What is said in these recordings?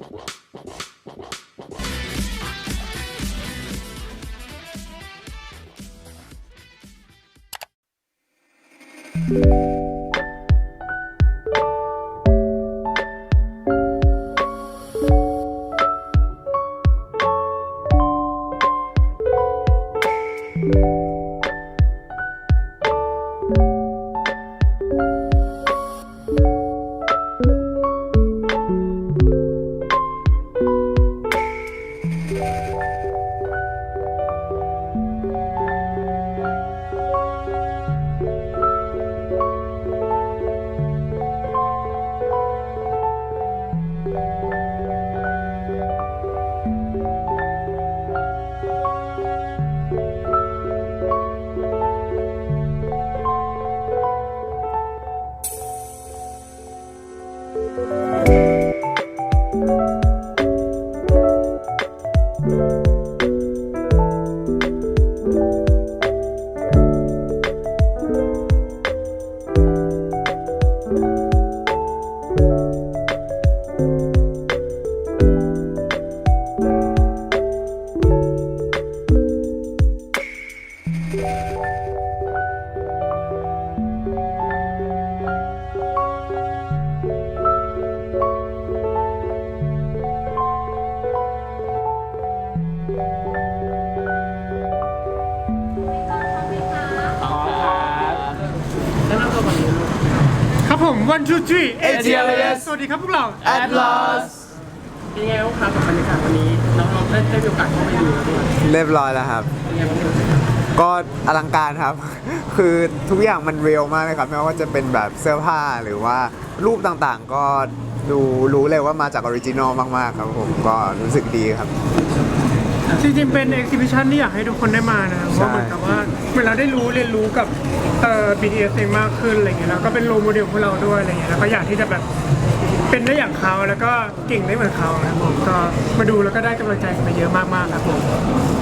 ครั one two three ATLAS สวัสดีครับพวกเรา Atlas เป็นไงบ้างครับกับบรรยากาศวันนี้น้องๆได้ได้มีโอกาสเข้าไปดูแล้วด้วยเรียบร้อยแล้วครับ เป็นไงบ้างครับก็อลังการครับ คือทุกอย่างมันเรียลมากเลยครับ ไม่ว่าจะเป็นแบบเสื้อผ้าหรือว่ารูปต่างๆ ก็ดูรู้เลยว่ามาจากออริจินอลมากๆครับผม ก็รู้สึกดีครับ จริงๆเป็น exhibition ที่อยากให้ทุกคนได้มานะเพราะเหมือนกับว่าเหมือนเราได้รู้เรียนรู้กับเอ่อ BTS เองมากขึ้นอะไรเงี้ยแล้วก็เป็นโรโมเดลของพวกเราด้วยอะไรเงี้ยแล้วก็อยากที่จะแบบเป็นได้อย่างเขาแล้วก็เก่งได้เหมือนเขานะครับผมก็มาดูแล้วก็ได้กำลังใจกันไปเยอะมากๆครับผม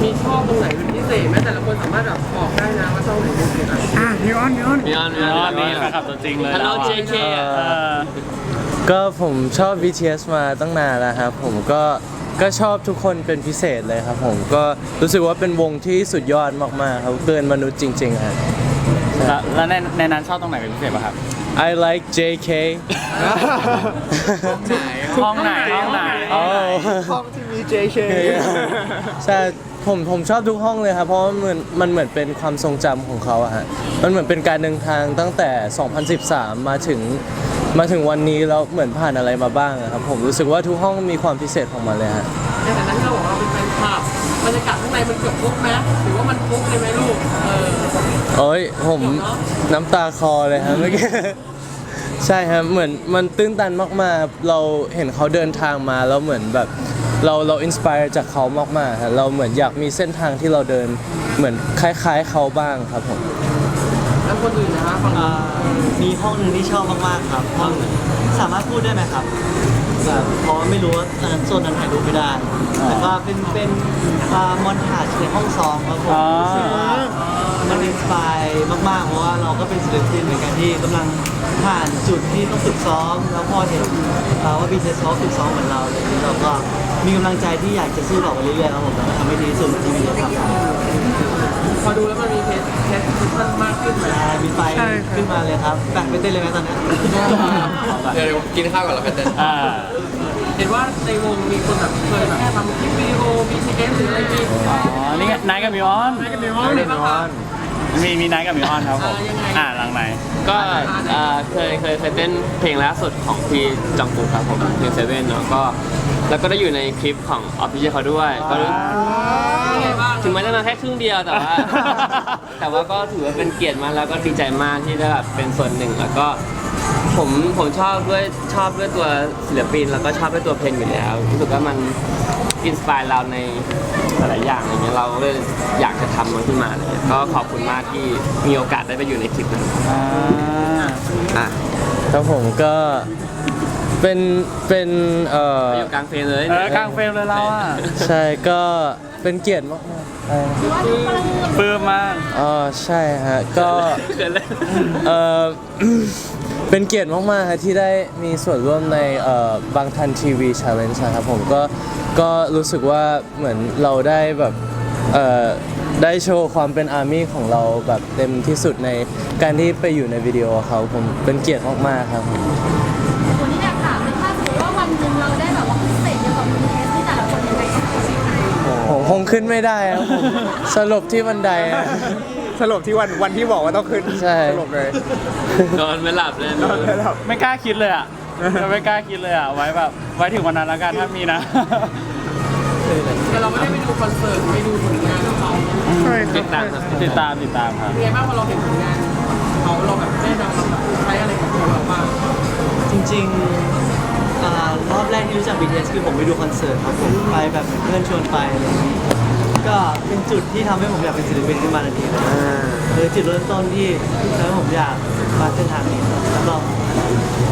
มีชอบตรงไหนเป็นพิเศษไหมแต่ละคนสามารถแบบบอกได้นะว่าชอบไหนเป็นพิเศษอะอะพี่อ้อนพี่อ้อนมีออนมีออนมีแฟนคลับตัวจริงเลยฮัลโหลราอะ JK อะเออก็ผมชอบ BTS มาตั้งนานแล้วครับผมก็ ก็ชอบทุกคนเป็นพิเศษเลยครับผมก็รู้สึกว่าเป็นวงที่สุดยอดมากๆครับเกินมนุษย์จริงๆครับ แล้วแล้วในในนั้นชอบตรงไหนเป็นพิเศษป่ะครับ I like JK ห้องไหนห้องไหน อ๋อ ห้องที่มี JK ใช่ผมผมชอบทุกห้องเลยครับ เพราะว่ามันมันเหมือนเป็นความทรงจำของเขาอะฮะ มันเหมือนเป็นการเดินทางตั้งแต่ 2013 มาถึง มาถึงวันนี้แล้วเหมือนผ่านอะไรมาบ้างอะครับ ผมรู้สึกว่าทุกห้องมีความพิเศษของมันเลยฮะ ในฐานะที่เราบอกว่าเราเป็นแฟนคลับบรรยากาศข้างในมันเกือบฟุกไหมหรือว่ามันฟุกเลยไหมลูก เออ โอ้ยผมน้ำตาคลอเลยครับเมื่อกี้ ใช่ครับเหมือนมันตื้นตันมากๆ เราเห็นเขาเดินทางมาแล้วเหมือนแบบ เราเราอินสปายจากเขามากๆครับเราเหมือนอยากมีเส้นทางที่เราเดินเหมือนคล้าย ๆเขาบ้างครับผมแล้ว คนอื่นนะฮะฝั่งนู้นมีห้องหนึ่งที่ชอบมากๆครับห้องสามารถพูดได้ไหมครับแบบเพราะว่าไม่รู้ว่าตอนนั้นโซนนั้นถ่ายรูปไม่ได้ แต่ว่าเป็นเป็นมอนทาจในห้องซ้อมครับผมอ๋อรู้สึกว่ามันอินสปายมากๆ เพราะว่าเราก็เป็นศิลปินเหมือนกันที่กำลังผ่านจุดที่ต้องฝึกซ้อม แล้วพอเห็นเอ่อว่าบีเทสเขาฝึกซ้อมเหมือนเราเลยางนี้เราก็มีกำลังใจที่อยากจะสู้ต่อไปเรื่อยๆครับผมแล้วก็ทำให้ดีที่สุดที่บีเทสทำ พอดูแล้วมันมีเทสเทสซิชั่นมากขึ้นไหมได้มีไฟขึ้นมาเลยครับแบกไปเต้นเลยไหมตอนนี้เดี๋ยวกินข้าวก่อนแล้วกันเต้นอ่าเห็นว่าในวงมีคนแบบเคยแบบทำคลิปวิดีโอ BTS หรืออะไรนี้อ๋อนี่ไงนายกับมิออนให้กันในห้องเลยบ้างครับ มีมีนายกับมิออนครับผมอ่ายังไง อ่าหลังไหน ก็เอ่อเคยเคยเคยเต้นเพลงล่าสุดของพี่จองกุกครับผมเพลงเซเว่นเนาะก็ แล้วก็ได้อยู่ในคลิปของออฟฟิเชียลเขาด้วยก็รู้ยังไงบ้างถึงแม้จะมาแค่ครึ่งเดียวแต่ว่า แต่ว่าก็ถือว่าเป็นเกียรติมากแล้วก็ดีใจมากที่ได้แบบเป็นส่วนหนึ่งแล้วก็ผมผมชอบด้วยชอบด้วยตัวศิลปิน แล้วก็ชอบด้วยตัวเพลงอยู่แล้วรู้สึกว่ามันอินสปายเราในหลายๆอย่างอะไรเงี้ยเราก็เลยอยากจะทำมันขึ้นมาอะไรเลยก็ขอบคุณมากที่มีโอกาสได้ไปอยู่ในคลิปนั้น อ่า อะ ครับผมก็ เป็นเป็นเอ่ออยู่กลางเพลงเลยเออกลางเฟรมเลยเราอะใช่ก็เป็นเกียรติมากๆเอ่อปลื้มมากอ๋อใช่ฮะก็เกินเลยเอ่อเป็นเกียรติมากๆครับที่ได้มีส่วนร่วมในเอ่อบางทันทีวีช l เลนจ์นะครับผมก็ก็รู้สึกว่าเหมือนเราได้แบบเอ่อได้โชว์ความเป็นอาร์มี่ของเราแบบเต็มที่สุดในการที่ไปอยู่ในวิดีโอเขาผมเป็นเกียรติมากๆครับ คงขึ้นไม่ได้ครับผมสลบที่บันไดอะ สรุปที่วันวันที่บอกว่าต้องขึ้นใช่ สรุปเลยนอนไม่หลับเลยไม่กล้าคิดเลยอะไม่กล้าคิดเลยอะ ไว้แบบ ไว้ถึงวันนั้นแล้วกันถ้ามีนะ แต่เราไม่ได้ไปดูคอนเสิร์ตไปดูผลงานของเขาใช่คติรับดตามครับติดตามติดตามครับ เป็นไงบ้างพอเราเห็นผลงานเขาเราแบบได้นำมาแบบใช้อะไรกับตัวเราบ้างจริงๆ อ่ารอบแรกที่รู้จัก BTS คือผมไปดูคอนเสิร์ตครับผมไปแบบเหมือนเพื่อนชวนไปอะไรอย่างนี้ก็เป็นจุดที่ทำให้ผมอยากเป็นศิลปินขึ้นมาทันทีเลยคือจุดเริ่มต้นที่ทำให้ผมอยากมาเส้นทางนี้แล้วก็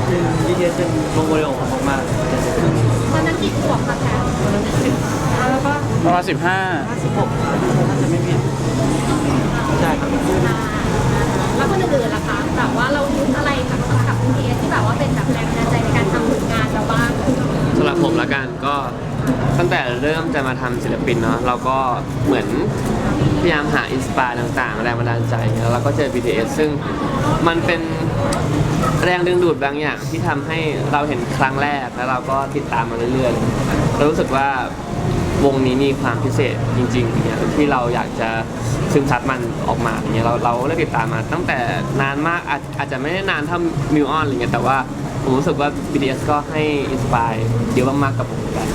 เป็น BTS เป็นวงโมเดลของผมมากๆตอนนั้นกี่ขวบคะแพทตอนนั้นสิบแล้วก็ประมาณ15สิบหกถ้าจะไม่ผิดใช่ครับแล้วคนอื่นๆล่ะคะแบบว่าเราลุ้นอะไรกับกับบีเอสที่แบบว่าเป็นแบบแรงบันดาลใจในการทำผลงาน เราบ้างสำหรับผมละกันก็ตั้งแต่เริ่มจะมาทำศิลปินเนาะเราก็เหมือนพยายามหาอินสปายต่างๆ แรงบันดาลใจแล้วเราก็เจอ BTS ซึ่งมันเป็นแรงดึงดูดบางอย่างที่ทำให้เราเห็นครั้งแรกแล้วเราก็ติดตามมาเรื่อยๆเรารู้สึกว่าวงนี้มีความพิเศษจริงๆเนี่ยที่เราอยากจะซึมซับมันออกมาอย่างเงี้ยเราเราเริ่มติดตามมาตั้งแต่นานมากอาจอาจจะไม่ได้นานเท่ามิวออนอะไรเงี้ยแต่ว่า ผมรู้สึกว่า BTS ก็ให้อินสปายเยอะมากๆกับผมเหมือนกัน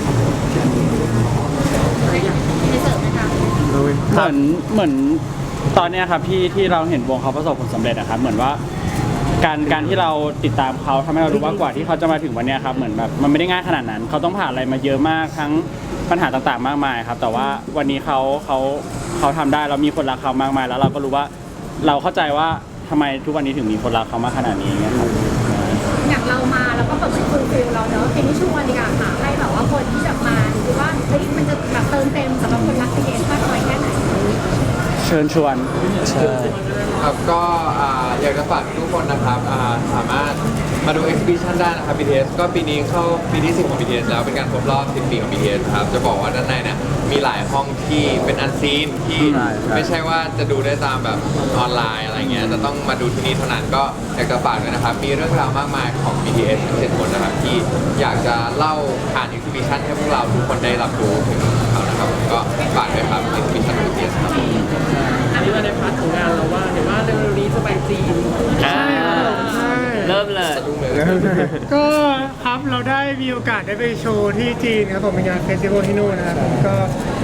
ในเสริมนะคะเหมือนเหมือนตอนเนี้ยครับที่ที่เราเห็นวงเขาประสบผลสำเร็จนะครับเหมือนว่า การการที่เราติดตามเขาทำให้เรารู้ว่ากว่าที่เขาจะมาถึงวันเนี้ยครับเหมือนแบบมันไม่ได้ง่ายขนาดนั้น เขาต้องผ่านอะไรมาเยอะมากทั้งปัญหาต่างๆ มากมายครับ แต่ว่าวันนี้เขาเขาเขาทำได้เรามีคนรักเขามากมาย แล้วเราก็รู้ว่าเราเข้าใจว่าทำไมทุกวันนี้ถึงมีคนรักเขามากขนาดนี้เงี้ยครับ อย่างเรามาแล้วก็แบบฟูลฟิลเราเนอะทีนี้ชวนดีกว่าค่ะให้แบบว่าคนที่จะมาดูว่าเฮ้ยมันจะแบบเติมเต็มสำหรับคนรักบีเอสมากน้อยแค่ไหนเชิญชวนใช่ ครับก็อ่าอยากจะฝากทุกคนนะครับอ่าสามารถ มาดู exhibition ได้นะครับ BTS ก็ปีนี้เข้าปีที่10ของ BTS แล้วเป็นการครบรอบ10ปีของ BTS ครับ จะบอกว่าด้านในเนี่ยมีหลายห้องที่เป็นอันซีนที่ใช่ใช่ ไม่ใช่ว่าจะดูได้ตามแบบออนไลน์อะไรเงี้ยจะต้องมาดูที่นี่เท่านั้นก็อยากจะฝากด้วยนะครับ มีเรื่องราวมากมายของ BTS ทั้งเจ็ดคนนะครับ ที่อยากจะเล่าผ่าน exhibition ให้พวกเราทุกคนได้รับรู้ถึงเขานะครับผมก็ฝากด้วยครับ exhibition ของ BTS ครับ อันนี้มาในพาร์ทของงานเราว่าเห็นว่าเร็วๆนี้จะไปจีน อ่า ใช่ เริ่มเลย ก็ครับเราได้มีโอกาสได้ไปโชว์ที่จีนครับผมเป็นงานเฟสติวัลที่นู่นนะครับผมก็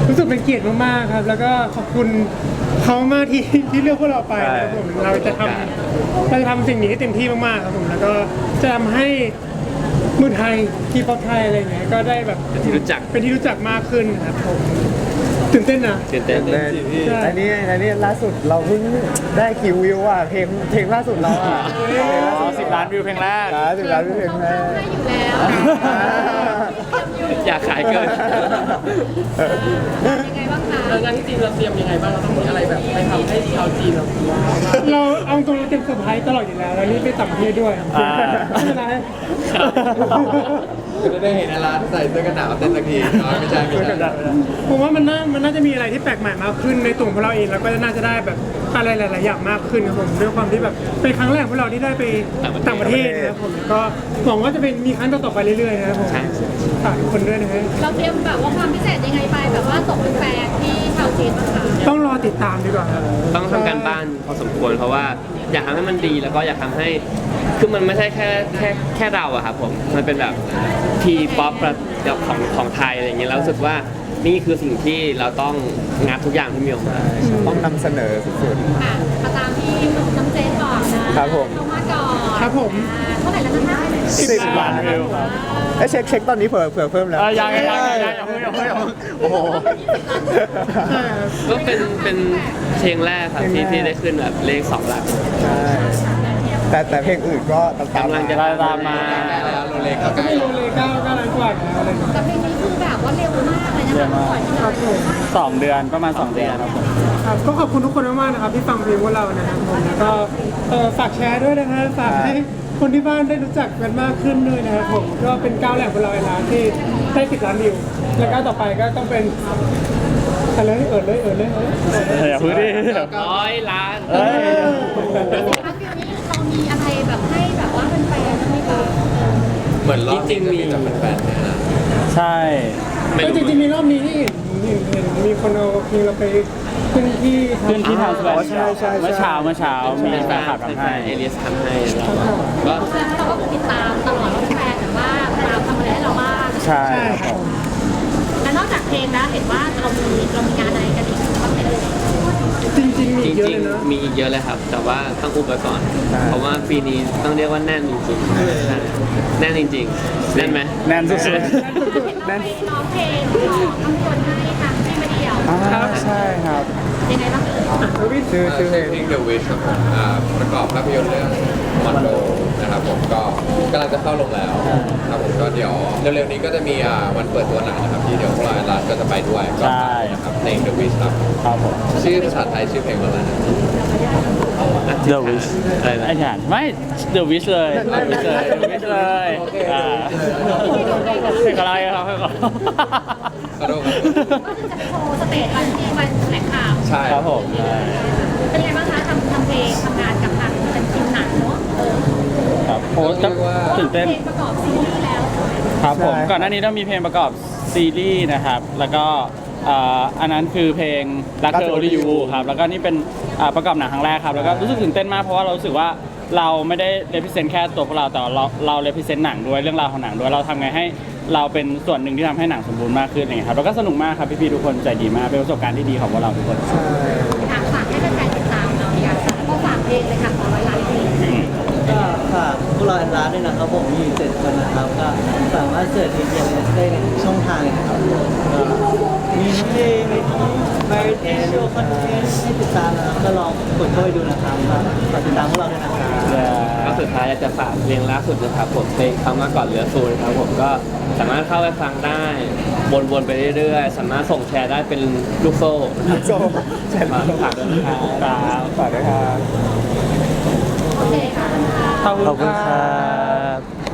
รู้สึกเป็นเกียรติมากๆครับ แล้วก็ขอบคุณเขามากที่ที่เลือกพวกเราไปนะครับผมเราจะทำเราจะทำสิ่งนี้ให้เต็มที่มากๆครับผมแล้วก็จะทำให้เมืองไทยที่ป๊อปไทยอะไรอย่างเงี้ยก็ได้แบบเป็นที่รู้จักเป็นที่รู้จักมากขึ้นครับผม ตื่นเต้นนะ ตื่นเต้นเล่นอันนี้อันนี้ล่าสุดเราเพิ่งได้คิววิวอะเพลงเพลงล่าสุดเราอะเพลงล่าอ๋สุอดสิบล้านวิวเพลงแรกนะสิบล้านเพลงแรกให้อยู่แล้ว อยากขายเกิน ยังไงบ้างคะแล้วงานที่จีนเราเตรียมยังไงบ้างเราต้องมีอะไรแบบไปทำให้ชาวจีนเรารู้ว่าเราเอาตรงเราเต็มเซอร์ไพรส์ตลอดอยู่แล้วแล้วนี่ไปต่างประเทศด้วยอ่าไม่เป็นไร จะได้เห็นอารันใส่เสื้อกันหนาวเต้นสักทีอ๋อไม่ใช่ไม่ใช่ผมว่ามันน่ามันน่าจะมีอะไรที่แปลกใหม่มากขึ้นในตัวของพวกเราเองแล้วก็น่าจะได้แบบอะไรหลาย ๆ อย่างมากขึ้นครับผมด้วยความที่แบบเป็นครั้งแรกของพวกเราที่ได้ไปต่างประเทศนะครับผมก็หวังว่าจะเป็นมีครั้งต่อ ๆ ไปเรื่อย ๆ นะครับผมใช่ฝากทุกคนด้วยนะฮะเราเตรียมแบบว่าความพิเศษยังไงไปแบบว่าส่งแฟนๆที่ชาวจีนบ้างคะต้องรอติดตามดีกว่าครับต้องทำการบ้านพอสมควรเพราะว่าอยากทำให้มันดีแล้วก็อยากทำให้ คือมันไม่ใช่แค่แค่แค่เราอะครับผม มันเป็นแบบทีป๊อปแบบของของไทยอะไรอย่างเงี้ยแล้วรู้สึกว่านี่คือสิ่งที่เราต้องงัดทุกอย่างที่มีออกมาต้องนำเสนอสุด อะตามที่น้องเจนบอกนะครับผมมาก่อนครับผมเท่าไหร่แล้วนะคะๆสิบ10 บาทเร็ว เอ้เช็คเช็คตอนนี้เผื่อเพิ่มแล้วยังยังยังยังยังยังโอ้โห ก็เป็นเป็นเพลงแรกครับที่เพลงแรก ที่ได้ขึ้นแบบเลขสองหลัก ใช่ แต่แต่เพลงอื่นก็ตามตามกำลังจะตามมาแล้วโรเล็กก็ใกล้ไม่รู้เลยก้าวก้าวล้านกว่าแล้วอะไรอย่างเงี้ยแต่เพลงนี้คือแบบว่าเร็วมากเลยนะเร็คะวมากปล่อยที่คเรารับผมสองเดือนประมาณสองเดือนครับผมครับก็ขอบคุณทุกคนมากๆนะครับที่ฟังเพลงพวกเรานะครับผมแล้วก็เออฝากแชร์ด้วยนะฮะฝากให้คนที่บ้านได้รู้จักกันมากขึ้นด้วยนะครับผมก็เป็นก้าวแรกของเราในร้านที่ได้สิบล้านวิวและก้าวต่อไปก็ต้องเป็นอะไรเอิดเลยเอิดเลยเอิดเลยอย่าพูดดิร้อยล้านเอ้ยสิบล้านวิวนี้ เหมือนรอบนี้จะมีแต่แฟนๆเนี่ยนะใช่ ไม่ก็รู้จริงๆมีรอบนี้ที่เห็นเห็นเห็นมีคนเอาเพลงเราไปขึ้นที่ขึ้นที่ทางสบายใช่ใช่ เมื่อเช้าเมื่อเช้ามีแฟนคลับทำให้ เอเลียสทำให้แล้วก็เราก็ติดตามตลอดว่าแฟนแต่ว่าตามทำอะไรให้เราบ้างใช่ครับผม และนอกจากเพลงแล้วเห็นว่าเรามีเรามีงานอะไรกันอีกบ้างไหมเอ่ย จริงๆมีจเยอะริเลงยนะๆ มีอีกเยอะเลยครับ แต่ว่าต้องอุบไว้ก่อน เพราะว่าปีนี้ต้องเรียกว่าแน่นจริงๆใช่แน่นจริงๆแน่นไหมแน่นสุดเห็นเราไปร้องเพลงร้องน้ำคนให้ทางที่มาเดียวๆอ่าใช่ครับยังไงบ้างเอ่ย ชื่อชื่อเพลงเพลง The Wish ครับผมอ่าประกอบภาพยนตร์เรื่องมอ นโดนะครับผมก็กำลังจะเข้าลงแล้วครับผมก็เดี๋ยวเร็วๆนี้ก็จะมีอ่าวันเปิดตัวหนังนะครับที่เดี๋ยวพวกเราร้านก็จะไปด้วยก็ใช่ นะครับใน The Wish ครับครับผม ชื่อภาษาไทยชื่อเพลงว่าอะไรนะ The Wish อะไรนะ ไอ้ฐานไม่ The Wish เลย The Wish เลย The Wish เลยอ่าเพลงอะไรครับเพลงอะไรขอโทษครับก็คือจะโชว์สเตจวันที่วันแถลงข่าว ใช่ ครับผมใช่เป็นยังไงบ้างคะทำทำเพลงทำงานกับทางเป็นทีมหนังเนาะเออ ครับโพสต์ก็ตื่นเต้นเพลงประกอบซีรีส์แล้วครับผม ใช่ ก่อนหน้านี้เรามีเพลงประกอบซีรีส์นะครับ แล้วก็อ่าอันนั้นคือเพลงรักเธอ Only You ครับ แล้วก็นี่เป็นอ่าประกอบหนังครั้งแรกครับ แล้วก็รู้สึกตื่นเต้นมากเพราะว่าเรารู้สึกว่าเราไม่ได้เลพิเซนต์แค่ตัวพวกเราแต่เราเราเลพิเซนต์หนังด้วยเรื่องราวของหนังด้วยเราทำไงให้เราเป็นส่วนหนึ่งที่ทำให้หนังสมบูรณ์มากขึ้นอะไรเงี้ยครับแล้วก็สนุกมากครับพี่ๆทุกคนใจดีมากเป็นประสบการณ์ที่ดีของพวกเราทุกคนอยามารถเสิร์ช TTS ได้ในทุกช่องทางเลยนะครับก็มีทั้งเพลงมีทั้ง variety show content ให้ติดตามนะครับก็ลองกดเข้าไปดูนะครับก็ฝากติดตามพวกเราด้วยนะครับก็สุดท้ายอยากจะฝากเพลงล่าสุดนะครับผมเพลงคำว่าก่อนเหลือศูนย์ครับผมก็สามารถเข้าไปฟังได้วนๆไปเรื่อยๆ สามารถส่งแชร์ได้เป็นลูกโซ่นะครับโซ่แชร์ฝากฝากด้วยนะครับฝากด้วยครับโอเคค่ะขอบคุณขอบคุณครับ